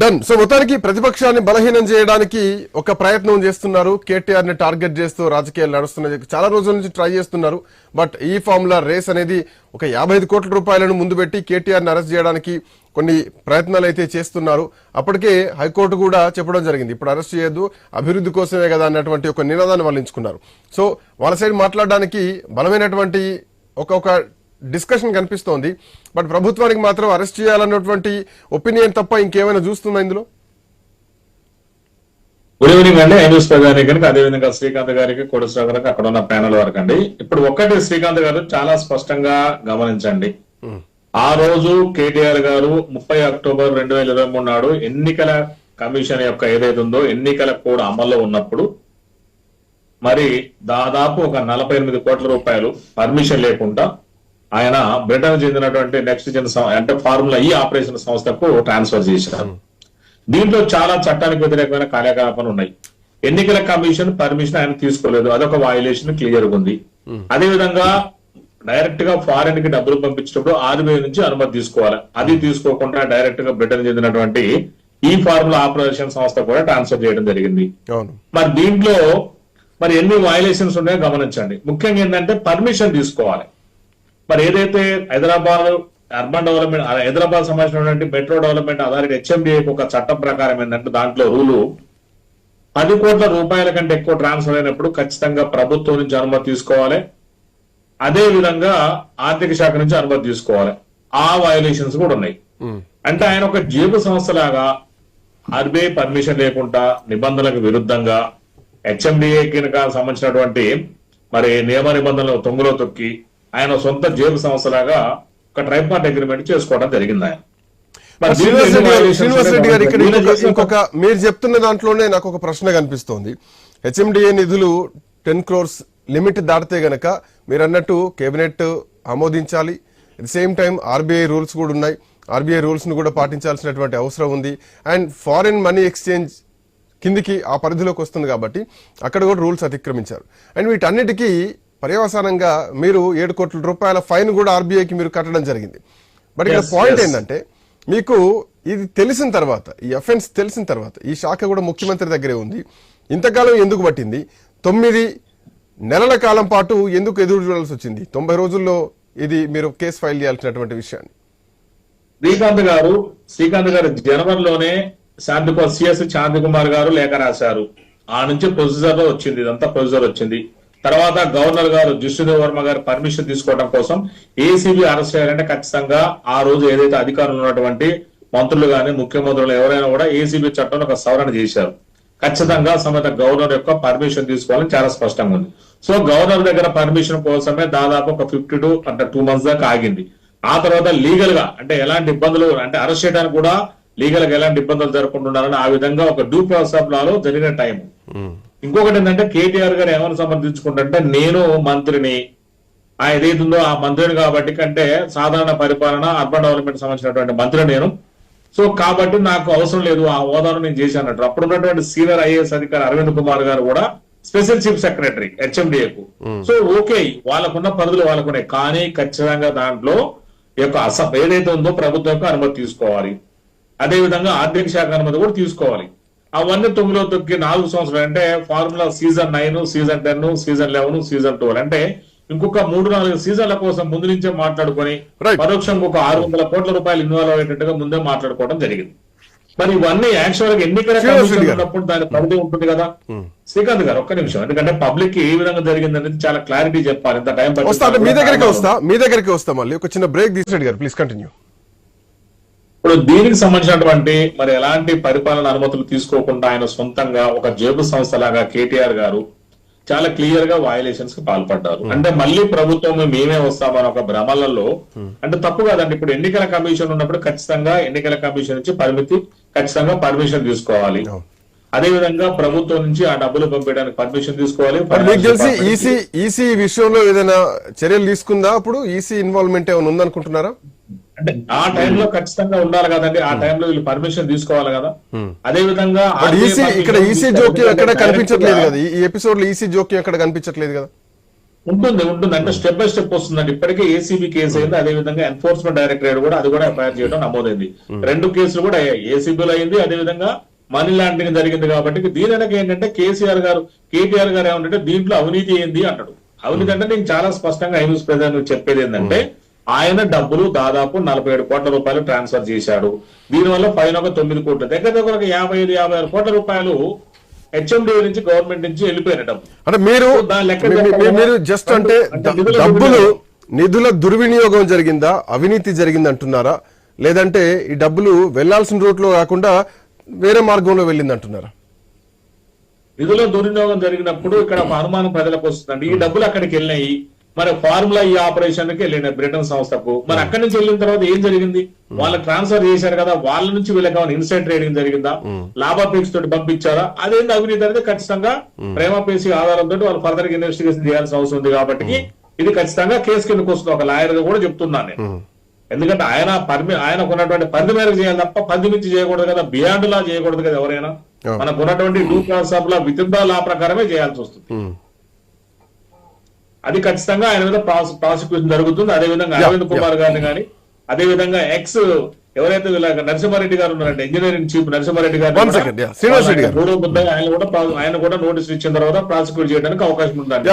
Done so మొత్తానికి ప్రతిపక్షాన్ని బలహీనం చేయడానికి ఒక ప్రయత్నం చేస్తున్నారు. కేటీఆర్ని టార్గెట్ చేస్తూ రాజకీయాలు నడుస్తున్నది చాలా రోజుల నుంచి ట్రై చేస్తున్నారు. బట్ ఈ ఫార్ములా రేస్ అనేది ఒక యాభై ఐదు కోట్ల రూపాయలను ముందు పెట్టి కేటీఆర్ని అరెస్ట్ చేయడానికి కొన్ని ప్రయత్నాలు అయితే చేస్తున్నారు. అప్పటికే హైకోర్టు కూడా చెప్పడం జరిగింది. ఇప్పుడు అరెస్ట్ చేయొద్దు అభివృద్ధి కోసమే కదా అన్నటువంటి ఒక నినాదాన్ని వాళ్ళు ఎంచుకున్నారు. సో వాళ్ళ సైడ్ మాట్లాడడానికి బలమైనటువంటి ఒక ఒక డిస్కషన్ కనిపిస్తోంది. బట్ ప్రభుత్వానికి మాత్రం అరెస్ట్ చేయాలన్నటువంటి ఒపీనియన్ తప్ప ఇంకేమైనా చూస్తుందా ఇందులో? గుడ్ ఈవినింగ్ అండి. న్యూస్ ప్రజానికి అదేవిధంగా శ్రీకాంత్ గారికి కోటేశ్వర గారికి అక్కడ ఉన్న ప్యానల్ వరకు అండి. ఇప్పుడు ఒక్కటి శ్రీకాంత్ గారు చాలా స్పష్టంగా గమనించండి. ఆ రోజు కేటీఆర్ గారు ముప్పై అక్టోబర్ రెండు వేల ఇరవై మూడు నాడు ఎన్నికల కమిషన్ యొక్క ఏదైతే ఉందో ఎన్నికల కోడ్ అమల్లో ఉన్నప్పుడు మరి దాదాపు ఒక నలభై ఎనిమిది కోట్ల రూపాయలు పర్మిషన్ లేకుండా ఆయన బ్రిటన్ చెందినటువంటి నెక్స్ట్ జన్ అంటే ఫార్ములా ఈ ఆపరేషన్ సంస్థకు ట్రాన్స్ఫర్ చేశారు. దీంట్లో చాలా చట్టానికి వ్యతిరేకమైన కార్యకలాపాలు ఉన్నాయి. ఎన్నికల కమిషన్ పర్మిషన్ ఆయన తీసుకోలేదు. అదొక వయలేషన్ క్లియర్ ఉంది. అదే విధంగా డైరెక్ట్గా ఫారెన్కి డబ్బులు పంపించేటప్పుడు ఆర్బీఐ నుంచి అనుమతి తీసుకోవాలి. అది తీసుకోకుండా డైరెక్ట్గా బ్రిటన్ చెందినటువంటి ఈ ఫార్ములా ఆపరేషన్ సంస్థ కూడా ట్రాన్స్ఫర్ చేయడం జరిగింది. మరి దీంట్లో మరి ఎన్ని వయలేషన్స్ ఉన్నాయో గమనించండి. ముఖ్యంగా ఏంటంటే పర్మిషన్ తీసుకోవాలి. మరి ఏదైతే హైదరాబాద్ అర్బన్ డెవలప్మెంట్ హైదరాబాద్ సంబంధించినటువంటి మెట్రో డెవలప్మెంట్ అథారిటీ హెచ్ఎండిఏ ఒక చట్టం ప్రకారం ఏంటంటే దాంట్లో రూలు పది కోట్ల రూపాయల కంటే ఎక్కువ ట్రాన్స్ఫర్ అయినప్పుడు ఖచ్చితంగా ప్రభుత్వం నుంచి అనుమతి తీసుకోవాలి. అదే విధంగా ఆర్థిక శాఖ నుంచి అనుమతి తీసుకోవాలి. ఆ వయలేషన్స్ కూడా ఉన్నాయి. అంటే ఆయన ఒక జేబు సంస్థలాగా ఆర్బీఐ పర్మిషన్ లేకుండా నిబంధనలకు విరుద్ధంగా హెచ్ఎండిఏ సంబంధించినటువంటి మరి నియమ నిబంధనలు తొంగులో తొక్కి ఆయన సొంత జేబు సంస్థలాగా ఒక ట్రైపార్ట్ అగ్రిమెంట్ చేసుకోవడం జరిగింది ఆయన. మరి శ్రీనివాస్ రెడ్డి గారు ఇక్కడ ఇంకొక చెప్తున్న దాంట్లోనే నాకు ఒక ప్రశ్న కనిపిస్తోంది. హెచ్ఎండిఏ నిధులు టెన్ క్రోర్స్ లిమిట్ దాటితే గనక మీరు అన్నట్టు కేబినెట్ ఆమోదించాలి. At same time RBI rules కూడా ఉన్నాయి. ఆర్బీఐ రూల్స్ను కూడా పాటించాల్సినటువంటి అవసరం ఉంది. అండ్ ఫారిన్ మనీ ఎక్స్చేంజ్ కిందికి ఆ పరిధిలోకి వస్తుంది కాబట్టి అక్కడ కూడా రూల్స్ అతిక్రమించారు. అండ్ వీటన్నిటికీ పర్యవసానంగా మీరు ఏడు కోట్ల రూపాయల ఫైన్ కూడా ఆర్బీఐకి మీరు కట్టడం జరిగింది. బట్ ఇక్కడ పాయింట్. ఏంటంటే మీకు ఇది తెలిసిన తర్వాత ఈ అఫెన్స్ తెలిసిన తర్వాత ఈ శాఖ కూడా ముఖ్యమంత్రి దగ్గరే ఉంది. ఇంతకాలం ఎందుకు పట్టింది? తొమ్మిది నెలల కాలం పాటు ఎందుకు ఎదురు చూడాల్సి వచ్చింది? తొంభై రోజుల్లో ఇది మీరు కేసు ఫైల్ చేయాల్సినటువంటి విషయాన్ని. శ్రీకాంత్ గారు శ్రీకాంత్ గారు జనవరిలోనే శాంతి సిఎస్ శాంతి కుమార్ గారు లేఖ రాశారు. ఆ నుంచి ప్రొసీజర్ వచ్చింది ఇదంతా ప్రొసీజర్ వచ్చింది. తర్వాత గవర్నర్ గారు జిష్ణుదేవ్ వర్మ గారు పర్మిషన్ తీసుకోవడం కోసం ఏసీబీ అరెస్ట్ చేయాలంటే ఖచ్చితంగా ఆ రోజు ఏదైతే అధికారులు ఉన్నటువంటి మంత్రులు గాని ముఖ్యమంత్రులు ఎవరైనా కూడా ఏసీబీ చట్టంలో ఒక సవరణ చేశారు. ఖచ్చితంగా సమేత గవర్నర్ యొక్క పర్మిషన్ తీసుకోవాలని చాలా స్పష్టంగా ఉంది. సో గవర్నర్ దగ్గర పర్మిషన్ కోసమే దాదాపు ఒక ఫిఫ్టీ టు అంటే టూ మంత్స్ దాకా ఆగింది. ఆ తర్వాత లీగల్గా అంటే ఎలాంటి ఇబ్బందులు అంటే అరెస్ట్ చేయడానికి కూడా లీగల్గా ఎలాంటి ఇబ్బందులు జరగకుండా ఉండాలని ఆ విధంగా ఒక డ్యూ ప్రాసెస్ ఆఫ్ లాలో జరిగిన టైం ఇంకొకటి ఏంటంటే కేటీఆర్ గారు ఏమైనా సమర్థించుకుంటే నేను మంత్రిని. ఆ ఏదైతుందో ఆ మంత్రిని కాబట్టి కంటే సాధారణ పరిపాలన అర్బన్ డెవలప్మెంట్ సంబంధించినటువంటి మంత్రి నేను. సో కాబట్టి నాకు అవసరం లేదు ఆ హోదాను నేను చేశానట్టు అప్పుడు ఉన్నటువంటి సీనియర్ ఐఏఎస్ అధికారి అరవింద్ కుమార్ గారు కూడా స్పెషల్ చీఫ్ సెక్రటరీ హెచ్ఎండిఏ కు సో ఓకే వాళ్ళకున్న పరిధులు వాళ్ళకున్నాయి. కానీ ఖచ్చితంగా దాంట్లో యొక్క అస ఏదైతే ఉందో ప్రభుత్వం యొక్క అనుమతి తీసుకోవాలి. అదే విధంగా ఆర్థిక శాఖ అనుమతి కూడా తీసుకోవాలి. అవన్నీ తొమ్మిదిలో తొక్కి నాలుగు సంవత్సరాలు అంటే formula season nine season ten season eleven season twelve అంటే ఇంకొక మూడు నాలుగు సీజన్ల కోసం ముందు నుంచే మాట్లాడుకొని. పరోక్షంగా ఒక ఆరు వందల కోట్ల రూపాయలు ఇన్వాల్వ్ అయ్యేటట్టుగా ముందే మాట్లాడుకోవడం జరిగింది. మరి ఇవన్నీ యాక్చువల్గా ఎన్నికల. ఉన్నప్పుడు దాని పరిధి ఉంటుంది కదా? శ్రీకాంత్ గారు ఒక్క నిమిషం. ఎందుకంటే పబ్లిక్కి ఏ విధంగా జరిగింది అనేది చాలా క్లారిటీ చెప్పాలి. ఇంత టైం మీ దగ్గరికి వస్తా మీ దగ్గరికి వస్తా మళ్ళీ. ఒక చిన్న బ్రేక్ తీసుకురండి గారు. ప్లీజ్ కంటిన్యూ ఇప్పుడు దీనికి సంబంధించినటువంటి మరి ఎలాంటి పరిపాలన అనుమతులు తీసుకోకుండా ఆయన సొంతంగా ఒక జేబు సంస్థలాగా కేటీఆర్ గారు చాలా క్లియర్గా వయలేషన్స్కి పాల్పడ్డారు. అంటే మళ్ళీ ప్రభుత్వం మేమే వస్తామని ఒక భ్రమలలో అంటే తప్పు కాదండి. ఇప్పుడు ఎన్నికల కమిషన్ ఉన్నప్పుడు ఖచ్చితంగా ఎన్నికల కమిషన్ నుంచి పరిమితి ఖచ్చితంగా పర్మిషన్ తీసుకోవాలి. అవును. అదే విధంగా ప్రభుత్వం నుంచి ఆ డబ్బులు పంపించడానికి పర్మిషన్ తీసుకోవాలి. మీకు తెలిసి ఈసీ ఈసీ విషయంలో ఏదైనా చర్యలు తీసుకుందా? అప్పుడు ఈసీ ఇన్వాల్వ్మెంట్ ఏమైనా ఉందనుకుంటున్నారా? అంటే ఆ టైంలో ఖచ్చితంగా ఉండాలి కదండి. ఆ టైంలో వీళ్ళు పర్మిషన్ తీసుకోవాలి కదా. అదే విధంగా ఇక్కడ ఈసీ జోక్యం ఎక్కడ కనిపించట్లేదు కదా. ఈ ఎపిసోడ్లో ఈసీ జోక్యం ఎక్కడ కనిపించట్లేదు కదా. ఉంటుంది ఉంటుంది. అంటే స్టెప్ బై స్టెప్ వస్తుందండి. ఇప్పటికే ఏసీబీ కేసు అయింది. అదే విధంగా ఎన్ఫోర్స్మెంట్ డైరెక్టరేట్ కూడా అది కూడా ఎఫ్ఐఆర్ చేయడం నమోదైంది. రెండు కేసులు కూడా అయ్యాయి. ఏసీబీలో అయింది. అదే విధంగా మనీ లాండరింగ్ జరిగింది కాబట్టి దీని వెనక ఏంటంటే కేసీఆర్ గారు కేటీఆర్ గారు ఏమంటే దీంట్లో అవినీతి ఏంది అంటాడు. అవినీతి అంటే నేను చాలా స్పష్టంగా ఐన్యూస్ ప్రజలకు చెప్పేది ఏంటంటే ఆయన డబ్బులు దాదాపు నలభై ఏడు కోట్ల రూపాయలు ట్రాన్స్ఫర్ చేశాడు. దీనివల్ల పైన ఒక తొమ్మిది కోట్లు దగ్గర దగ్గర ఒక యాభై ఐదు యాభై ఆరు కోట్ల రూపాయలు హెచ్ఎండి నుంచి గవర్నమెంట్ నుంచి వెళ్ళిపోయిన డబ్బు అంటే మీరు? మీరు జస్ట్ అంటే డబ్బులు దుర్వినియోగం. నిధుల దుర్వినియోగం జరిగిందా? అవినీతి జరిగింది అంటున్నారా లేదంటే ఈ డబ్బులు వెళ్ళాల్సిన రూట్లో కాకుండా వేరే మార్గంలో వెళ్ళింది అంటున్నారా నిధుల దుర్వినియోగం జరిగినప్పుడు ఇక్కడ ఒక అనుమానం ప్రజలకు వస్తుందండి. ఈ డబ్బులు అక్కడికి వెళ్ళినాయి. మరి ఫార్ములా ఈ ఆపరేషన్కి వెళ్ళినాయి బ్రిటన్ సంస్థకు. మరి అక్కడి నుంచి వెళ్ళిన తర్వాత ఏం జరిగింది? వాళ్ళకి ట్రాన్స్ఫర్ చేశారు కదా వాళ్ళ నుంచి వీళ్ళకి ఏమైనా ఇన్సైడ్ ట్రేడింగ్ జరిగిందా? లాభాపేక్ష తోటి పంపించారా? అదేంటి అవినీతి అనేది ఖచ్చితంగా ప్రేమపేసి ఆధారంతో వాళ్ళు ఫర్దర్ ఇన్వెస్టిగేషన్ చేయాల్సిన అవసరం ఉంది కాబట్టి ఇది ఖచ్చితంగా కేసు కిందకు వస్తుంది. ఒక లాయర్గా కూడా చెప్తున్నాను నేను. ఎందుకంటే ఆయన పరిమి ఆయనకు ఉన్నటువంటి పరిధి మేరకు చేయాలి తప్ప పరిధి మించి చేయకూడదు కదా బియాండ్ లా చేయకూడదు కదా ఎవరైనా. మనకు ఉన్నటువంటి due process law with the law ప్రకారమే చేయాల్సి వస్తుంది. అది ఖచ్చితంగా ఆయన మీద ప్రాస- ప్రాసిక్యూషన్ జరుగుతుంది. అదే విధంగా అరవింద్ కుమార్ గారిని కానీ అదే విధంగా ఎక్స్ ఎవరైతే వీళ్ళ నరసింహారెడ్డి గారు ఉన్నారంటే ఇంజనీరింగ్ చీఫ్ నరసింహారెడ్డి గారు. గౌరవ ఆయన కూడా ఆయన కూడా నోటీస్ ఇచ్చిన తర్వాత ప్రాసిక్యూట్ చేయడానికి అవకాశం ఉంటుంది.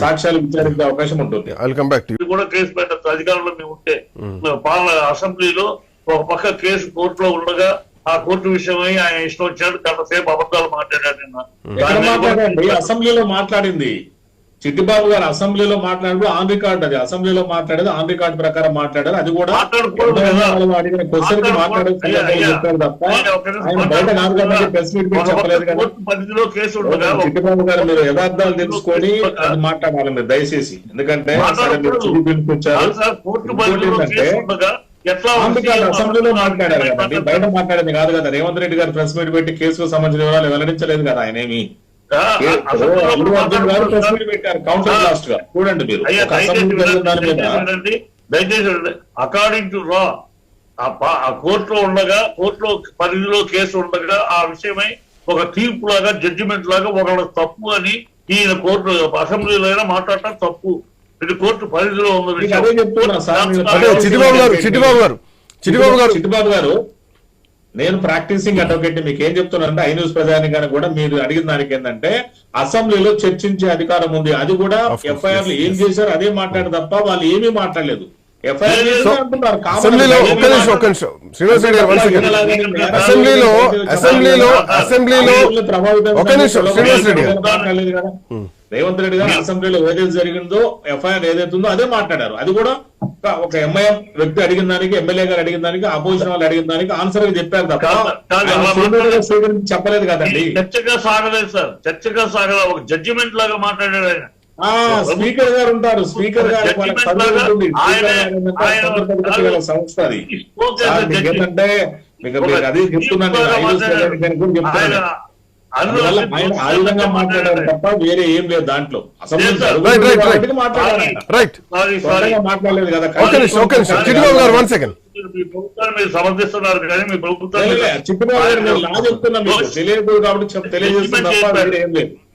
సాక్ష్యాలు విచారించే అవకాశం ఉంటుంది. ఇది కూడా కేసు పెట్టచ్చు. అధికారంలో మేము ఉంటే పాలన అసెంబ్లీలో ఒక పక్క కేసు కోర్టులో ఉండగా ఆ కోర్టు విషయమై ఆయన ఇష్టం వచ్చినట్టు గంట సేపు అబద్ధాలు మాట్లాడండి అసెంబ్లీలో మాట్లాడింది. చిట్టిబాబు గారు అసెంబ్లీలో మాట్లాడు ఆన్ రికార్డ్ అది. అసెంబ్లీలో మాట్లాడేది ఆన్ రికార్డ్ ప్రకారం మాట్లాడారు. అది కూడా అడిగిన క్వశ్చన్. చెప్పారు తప్ప ఆయన బయట నాలుగు గంటలకి ప్రెస్ మీట్ చెప్పలేదు చిట్టిబాబు గారు మీరు యథార్థాలు తెలుసుకొని అది మాట్లాడాలి మీరు దయచేసి. ఎందుకంటే పిలిపించారు అసెంబ్లీలో మాట్లాడారు కదండి. బయట మాట్లాడింది కాదు కదా. రేవంత్ రెడ్డి గారు ప్రెస్ మీట్ పెట్టి కేసుకు సంబంధించిన వివరాలు వెల్లడించలేదు కదా ఆయన ఏమి చూడండి మీరు. దయచేసి అకార్డింగ్ టు లా ఆ కోర్టులో ఉండగా కోర్టులో పరిధిలో కేసు ఉండగా ఆ విషయమై ఒక తీర్పు లాగా జడ్జిమెంట్ లాగా ఒకళ్ళ తప్పు అని ఈయన కోర్టు అసెంబ్లీలో అయినా మాట్లాడటం తప్పు. ఇది కోర్టు పరిధిలో ఉన్న మీకు అదే చెప్తున్నా సార్, మీరు అంటే చిట్టిబాబు గారు చిట్టిబాబు గారు చిట్టిబాబు గారు. చిట్టిబాబు గారు నేను ప్రాక్టీసింగ్ అడ్వకేట్ మీకు ఏం చెప్తున్నానంటే ఐ న్యూస్ ప్రజానికానికి కూడా మీరు అడిగిన దానికి ఏంటంటే అసెంబ్లీలో చర్చించే అధికారం ఉంది. అది కూడా ఎఫ్ఐఆర్ ఏం. చేశారు అదే మాట్లాడారు తప్ప వాళ్ళు ఏమీ మాట్లాడలేదు. ఎఫ్ఐఆర్ సో అసెంబ్లీలో ఒక్క నిమిషం ఒక్క నిమిషం. శ్రీనివాస్ రెడ్డి గారు వన్ సెకండ్ అసెంబ్లీలో అసెంబ్లీలో అసెంబ్లీలో ఒక్క నిమిషం శ్రీనివాస్ రెడ్డి గారు. మాట్లాడలేదు కదా. రేవంత్ రెడ్డి గారు అసెంబ్లీలో ఏదైతే జరిగిందో ఎఫ్ఐఆర్ ఏదైతే ఉందో అదే మాట్లాడారు. అది కూడా ఒక- ఎంఐఎం వ్యక్తి అడిగిన దానికి ఎమ్మెల్యే గారు అడిగిన దానికి అపోజిషన్ వాళ్ళు అడిగిన దానికి ఆన్సర్గా చెప్పారు స్వీకరించి చెప్పలేదు కదండి. చర్చగా సాగలేదు సార్. చర్చగా సాగల ఒక జడ్జిమెంట్ లాగా మాట్లాడాడు ఆయన. ఆ స్పీకర్ గారు ఉంటారు. స్పీకర్ గారు సంస్థ. ఏంటంటే మీకు అదే చెప్తున్నాను మాట్లాడారు తప్ప వేరే ఏం లేదు దాంట్లో. మాట్లాడలేదు కదా. సమర్థిస్తున్నారు కానీ మీ లా చెప్తున్నా తెలియదు కాబట్టి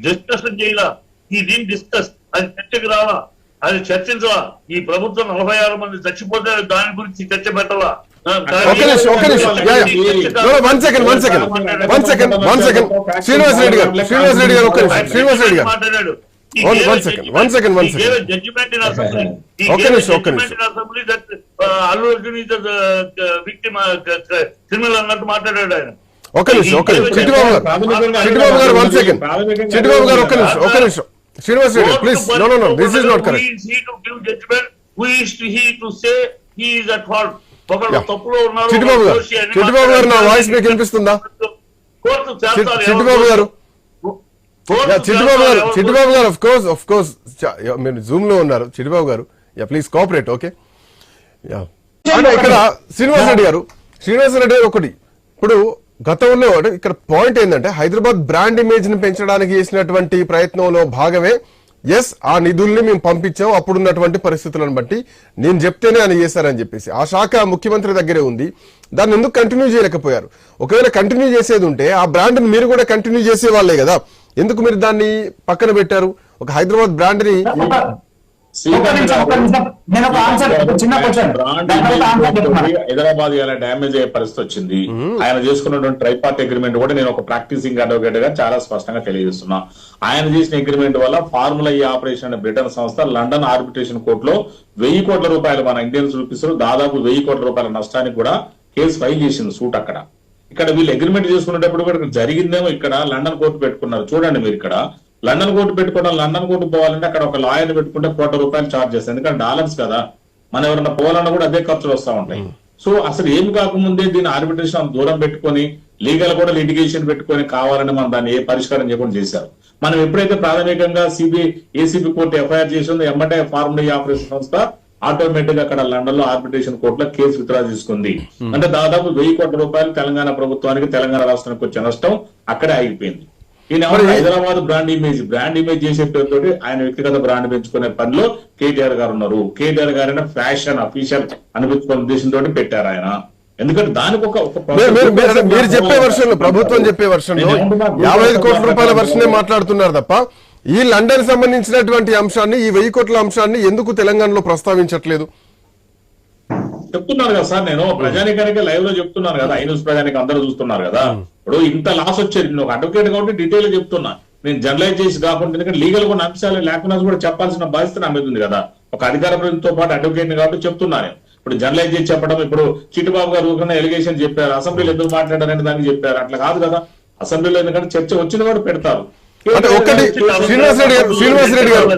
డిస్కషన్ చేయాల. ఈ దీన్ని డిస్కస్ అది చర్చకు రావా అది చర్చించవా? ఈ ప్రభుత్వం నలభై ఆరు మంది చచ్చిపోతే దాని గురించి చర్చ పెట్టాలా? ఒక్క నిమిషం ఒక్క నిమిషం. One second one second one second one second Srinivas Reddy garu Srinivas Reddy గారు ఒక్క నిమిషం. శ్రీనివాస్ రెడ్డి గారు. మాట్లాడాడు. One- one second, one second, one second. Judgement in assembly ఒక్క నిమిషం, ఒక్క నిమిషం. Allu Arjun is victim criminal అన్నట్టు మాట్లాడాడు ఆయన. ఒక్క నిమిషం ఒక్క నిమిషం. చిట్టిబాబు గారు చిట్టిబాబు గారు వన్ సెకండ్ చిట్టిబాబు గారు ఒక్క నిమిషం ఒక్క నిమిషం. Srinivas Reddy please no no no this is not correct Yeah. Chittibabu garu Chittibabu garu నా వాయిస్ మీకు వినిపిస్తుందా? Chit- Chittibabu garu. Chittibabu garu Chittibabu garu of course of course మీరు జూమ్లో ఉన్నారు Chittibabu garu. Yeah please cooperate okay yeah. అంటే ఇక్కడ శ్రీనివాస్ రెడ్డి గారు శ్రీనివాస్ రెడ్డి గారు ఒకటి. ఇప్పుడు గతంలో అంటే ఇక్కడ పాయింట్ ఏంటంటే హైదరాబాద్ బ్రాండ్ ఇమేజ్ని పెంచడానికి చేసినటువంటి ప్రయత్నంలో భాగమే ఎస్ ఆ నిధుల్ని మేము పంపించాం. అప్పుడున్నటువంటి పరిస్థితులను బట్టి నేను చెప్తేనే అని చేశారని చెప్పేసి. ఆ శాఖ ముఖ్యమంత్రి దగ్గరే ఉంది. దాన్ని ఎందుకు కంటిన్యూ చేయలేకపోయారు? ఒకవేళ కంటిన్యూ చేసేది ఉంటే ఆ బ్రాండ్ మీరు కూడా కంటిన్యూ చేసే వాళ్ళే కదా. ఎందుకు మీరు దాన్ని పక్కన పెట్టారు? ఒక హైదరాబాద్ బ్రాండ్ హైదరాబాద్ ఇలా డ్యామేజ్ అయ్యే పరిస్థితి వచ్చింది. ఆయన చేసుకున్నటువంటి ట్రైపార్ట్ అగ్రిమెంట్ కూడా నేను ఒక ప్రాక్టీసింగ్ అడ్వకేట్గా చాలా స్పష్టంగా తెలియజేస్తున్నా. ఆయన చేసిన అగ్రిమెంట్ వల్ల ఫార్ములా ఈ ఆపరేషన్ అనే బ్రిటన్ సంస్థ లండన్ ఆర్బిట్రేషన్ కోర్టులో వెయ్యి కోట్ల రూపాయలు మన ఇండియన్ రూపీస్ దాదాపు వెయ్యి కోట్ల రూపాయల నష్టానికి కూడా కేసు ఫైల్ చేసింది సూట్ అక్కడ. ఇక్కడ వీళ్ళు అగ్రిమెంట్ చేసుకునేటప్పుడు కూడా ఇక్కడ జరిగిందేమో ఇక్కడ లండన్ కోర్టు పెట్టుకున్నారు. చూడండి మీరు ఇక్కడ. లండన్ కోర్టు పెట్టుకోవడం లండన్ కోర్టు పోవాలంటే అక్కడ ఒక లాయర్ పెట్టుకుంటే కోట్ల రూపాయలు చార్జ్ చేస్తారు. ఎందుకంటే డాలర్స్ కదా. మనం ఎవరైనా పోవాలన్నా కూడా అదే ఖర్చులు వస్తా ఉంటాయి. సో అసలు ఏం కాకముందే దీన్ని ఆర్బిట్రేషన్ దూరం పెట్టుకొని లీగల్ కూడా లిటిగేషన్ పెట్టుకొని కావాలని మనం దాన్ని ఏ పరిష్కారం చేయకుండా చేశారు. మనం ఎప్పుడైతే ప్రాథమికంగా సిబిఐ ఏసీబీ కోర్టు ఎఫ్ఐఆర్ చేసిందో ఎమ్మటే ఫార్ములా ఆపరేషన్ సంస్థ ఆటోమేటిక్ అక్కడ లండన్లో ఆర్బిట్రేషన్ కోర్టులో కేసు విత్డ్రా తీసుకుంది అంటే దాదాపు వెయ్యి కోట్ల రూపాయలు తెలంగాణ ప్రభుత్వానికి తెలంగాణ రాష్ట్రానికి వచ్చే నష్టం అక్కడే ఆగిపోయింది. ఈయన? Hyderabad brand image brand image చేసే ఆయన వ్యక్తిగత బ్రాండ్ పెంచుకునే పనిలో కేటీఆర్ గారు ఉన్నారు కేటీఆర్ గారైనా ఫ్యాషన్ అఫీషియల్ అనిపించుకునే ఉద్దేశంతో పెట్టారు ఆయన ఎందుకంటే దానికి ఒక మీరు- చెప్పే వర్షన్ ప్రభుత్వం చెప్పే వర్షన్? యాభై ఐదు కోట్ల రూపాయల వర్షనే మాట్లాడుతున్నారు తప్ప ఈ లండన్ సంబంధించినటువంటి అంశాన్ని ఈ వెయ్యి కోట్ల అంశాన్ని ఎందుకు తెలంగాణలో ప్రస్తావించట్లేదు చెప్తున్నారు కదా సార్ నేను. ప్రజానికానికి లైవ్లో చెప్తున్నాను కదా. ఐ న్యూస్ ప్రజానికి అందరూ చూస్తున్నారు కదా. ఇప్పుడు ఇంత లాస్ వచ్చేది. నేను ఒక అడ్వకేట్ కాబట్టి డీటెయిల్ చెప్తున్నా. నేను జనరలైజ్ చేసి కాకుండా ఎందుకంటే లీగల్ కొన్ని అంశాలు లేకుండా కూడా చెప్పాల్సిన బాధ్యత నా మీద ఉంది కదా. ఒక అధికార ప్రతినిధితో పాటు అడ్వకేట్ కాబట్టి చెప్తున్నా నేను. ఇప్పుడు జనరలైజ్ చేసి చెప్పడం ఇప్పుడు చిట్టుబాబు గారు ఊరికన్నా ఎలిగేషన్ చెప్పారు. అసెంబ్లీలో ఎందుకు మాట్లాడారని దానికి చెప్పారు. అట్లా కాదు కదా. అసెంబ్లీలో ఎందుకంటే చర్చ వచ్చిన కూడా పెడతారు. అంటే శ్రీనివాస్ రెడ్డి గారు శ్రీనివాస్ రెడ్డి గారు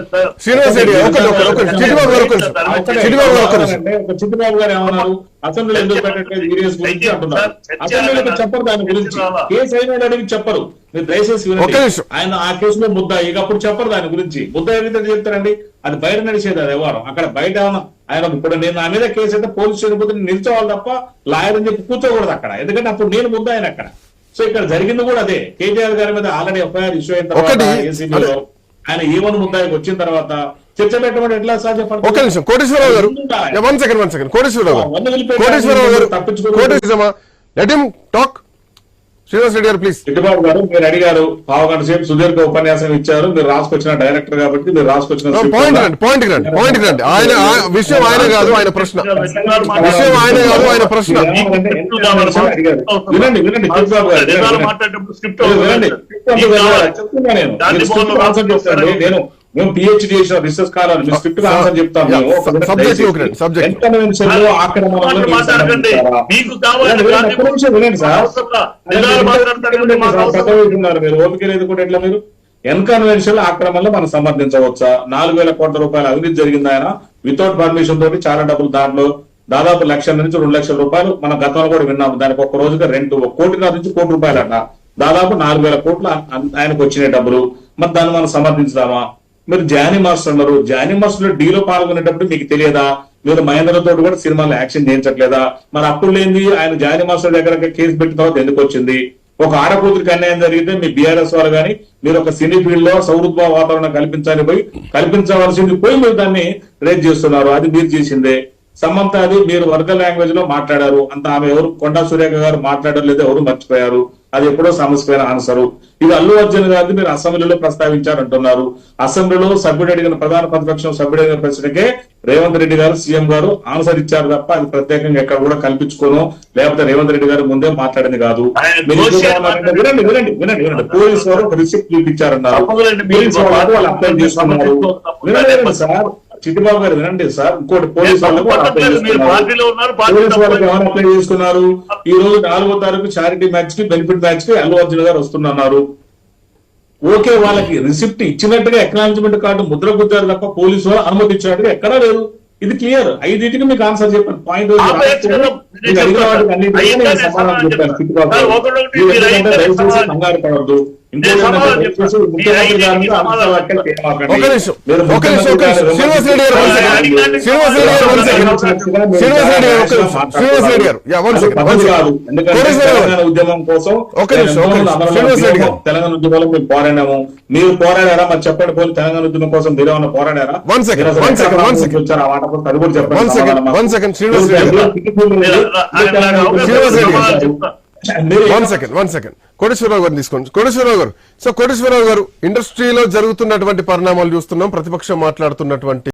శ్రీనివాస్ రెడ్డి గారు ఒకటి ఒకటి ఒకటి చిట్టిబాబు గారు ఒకటి చిట్టిబాబు గారు ఒకటి చిట్టుబాబు గారు ఏమన్నారు అసెంబ్లీలో ఎందుకు పెట్టట్లేదు? గురించి అంటున్నారు. అసెంబ్లీలో చెప్పరు దాని గురించి. కేసు అయిన అడిగి చెప్పరు. మీరు దయచేసి. ఆయన ఆ కేసులో ముద్ద ఇక అప్పుడు చెప్పరు దాని గురించి. ముద్ద ఏదైతే చెప్తారండి? అది బయట నడిచేది అది వ్యవహారం. అక్కడ బయట ఏమన్నా ఆయన ఇప్పుడు నేను నా మీద కేసు అయితే పోలీస్ స్టేషన్ పోతే నేను నిల్చోవాలి తప్ప లాయర్ అని చెప్పి కూర్చోకూడదు అక్కడ. ఎందుకంటే అప్పుడు నేను ముద్ద ఆయన అక్కడ. సో ఇక్కడ జరిగింది కూడా అదే. కేటీఆర్ గారి మీద ఆల్రెడీ ఎఫ్ఐఆర్ ఇష్యూ అయిన తర్వాత ఏసీబీలో ఆయన ఈవన్ ముద్దాయికి వచ్చిన తర్వాత చర్చ పెట్టమని ఎట్లా సాధ్యపడుతుంది? నిమిషం. Koteswararao garu. One second one second Koteswararao garu. Koteswararao garu. కోటేశ్వరమా let him talk Srinivas Reddy garu please Chittubabu గారు మీరు అడిగారు పావుగంట సేపు సుదీర్ఘ ఉపన్యాసం ఇచ్చారు మీరు రాసుకొచ్చిన డైరెక్టర్ కాబట్టి మీరు రాసుకొచ్చిన పాయింట్ రండి పాయింట్ రండి పాయింట్ రండి. ఆయన విషయం ఆయన కాదు ఆయన ప్రశ్న. విషయం ఆయన కాదు ఆయన ప్రశ్న. వినండి వినండి చిట్టుబాబు గారు వినండి, నేను మేము పిహెచ్డి చేసిన రీసెర్చ్ కాలం మీ స్క్రిప్ట్ ఆన్సర్ చెప్తాను మేము. మీరు ఓపిక లేదు కూడా ఎట్లా మీరు? ఎన్కన్వెన్షనల్ ఆక్రమణలో మనం సమర్థించవచ్చా? నాలుగు వేల కోట్ల రూపాయల అవినీతి జరిగింది ఆయన? వితౌట్ పర్మిషన్ తోటి చాలా డబ్బులు దాంట్లో దాదాపు లక్షల నుంచి రెండు లక్షల రూపాయలు మన గతంలో కూడా విన్నాము. దానికి ఒక రోజుగా రెండు ఒక కోటిన్నర నుంచి కోటి రూపాయలు అన్న దాదాపు నాలుగు వేల కోట్లు ఆయనకు వచ్చిన డబ్బులు. మరి దాన్ని మనం సమర్థించుదామా? మీరు జానీ మాస్టర్ అన్నారు. జానీ మాస్టర్లో డీలో పాల్గొనేటప్పుడు మీకు తెలియదా? మీరు మహేంద్రతో కూడా సినిమాలో యాక్షన్ చేయించట్లేదా? మరి అప్పుడు లేని ఆయన జానీ మాస్టర్ దగ్గర కేసు పెట్టిన తర్వాత ఎందుకు వచ్చింది? ఒక ఆడకూతురికి అన్యాయం జరిగితే మీ బీఆర్ఎస్ వారు కానీ మీరు ఒక సినీ ఫీల్డ్లో సౌహృద్భావ వాతావరణం కల్పించాలి పోయి కల్పించవలసింది పోయి మీరు దాన్ని రేట్ చేస్తున్నారు. అది మీరు చేసిందే. సమంత అది మీరు వర్గ లాంగ్వేజ్లో మాట్లాడారు. అంత ఆమె ఎవరు? కొండా సురేఖ గారు మాట్లాడారు లేదు ఎవరు మర్చిపోయారు? అది ఎప్పుడో సమస్యమైన ఆన్సర్. ఇది అల్లు అర్జున్ గారిని మీరు అసెంబ్లీలో ప్రస్తావించారు అంటున్నారు అసెంబ్లీలో సభ్యుడు అడిగిన ప్రధాన ప్రతిపక్షం సభ్యుడు అడిగిన ప్రశ్నకే రేవంత్ రెడ్డి గారు సీఎం గారు ఆన్సర్ ఇచ్చారు తప్ప అది ప్రత్యేకంగా ఎక్కడ కూడా కల్పించుకోను. లేకపోతే రేవంత్ రెడ్డి గారు ముందే మాట్లాడింది కాదు? వినండి వినండి వినండి వినండి. పోలీసు వారు ఒక రిసిప్ట్ చూపించారన్నారు పోలీసు వాళ్ళు అప్లై చేసుకున్నారు వినండి సార్. చిట్టిబాబు గారు వినండి సార్. ఇంకోటి పోలీసు వాళ్ళకు వాళ్ళు అప్లై చేసుకున్నారు ఈ రోజు నాలుగో తారీఖు చారిటీ మ్యాచ్కి బెనిఫిట్ మ్యాచ్కి అల్లు అర్జున్ గారు వస్తున్నారు ఓకే వాళ్ళకి రిసిప్ట్ ఇచ్చినట్టుగా ఎక్నాలజ్మెంట్ కార్డు ముద్ర గుద్దారు తప్ప పోలీసు వాళ్ళు అనుమతి ఇచ్చినట్టుగా ఎక్కడా లేదు. ఇది క్లియర్ ఐదింటికి మీకు ఆన్సర్ చెప్పాను. పాయింట్ సమాధానం అయ్యిందా నేను సమాధానం కంగారు పడద్దు ఉద్యమం కోసం. తెలంగాణ ఉద్యమంలో మేము పోరాడాము. మీరు పోరాడారా? మరి చెప్పండి పోనీ. తెలంగాణ ఉద్యమం కోసం మీరు ఏమైనా పోరాడారా? ఆ మాట అది కూడా చెప్పండి. Srinivas Srinivas one second one second Koteswararao గారిని తీసుకోండి. కోటేశ్వరరావు గారు. సో కోటేశ్వరరావు గారు ఇండస్ట్రీలో జరుగుతున్నటువంటి పరిణామాలు చూస్తున్నాం ప్రతిపక్షం మాట్లాడుతున్నటువంటి